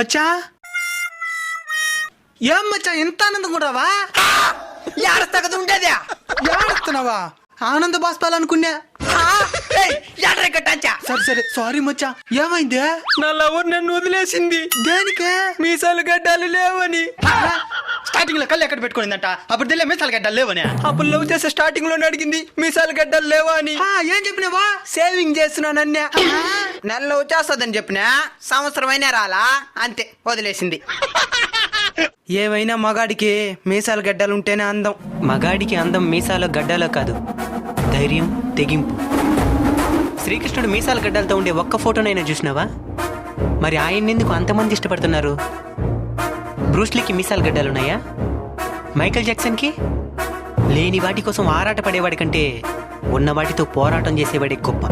మచ్చా? ఏం మచ్చా ఎంత ఆనందం కూడావా ఏడస్తగదు ఉండేదే. ఏడుస్తున్నావా? ఆనంద బాష్పాలు అనుకున్నా. ఎడరే కట్టాంచా సరే సరే సారీ మచ్చా. ఏమైందే? నా లవర్ నన్ను వదిలేసింది. దేనికే? మీసాలు గడ్డాలు లేవని. స్టార్టింగ్లో కళ్ళు ఎక్కడ పెట్టుకునిందంట? అప్పుడు తెలియ మీసాలు గడ్డలు లేవనే. అప్పుడు లవ్ చేసే స్టార్టింగ్లోనే అడిగింది మీసాలు గడ్డాలు లేవా అని. ఆ, ఏం చెప్పినావా? సేవింగ్ చేస్తున్నానన్నే. నెలలో వచ్చేస్తుందని చెప్పినా సంవత్సరం అయినా రాలా? అంతే వదిలేసింది. ఏవైనా మగాడికి మీసాలు గడ్డలు ఉంటేనే అందం. మగాడికి అందం మీసాల గడ్డాలో కాదు. ధైర్యం తెగింపు. శ్రీకృష్ణుడు మీసాల గడ్డలతో ఉండే ఒక్క ఫోటోనైనా చూసినావా? మరి ఆయన్నెందుకు అంతమంది ఇష్టపడుతున్నారు? బ్రూస్లీకి మీసాల గడ్డలున్నాయా? మైకేల్ జాక్సన్కి? లేని వాటి కోసం ఆరాట పడేవాడి కంటే ఉన్న వాటితో పోరాటం చేసేవాడే గొప్ప.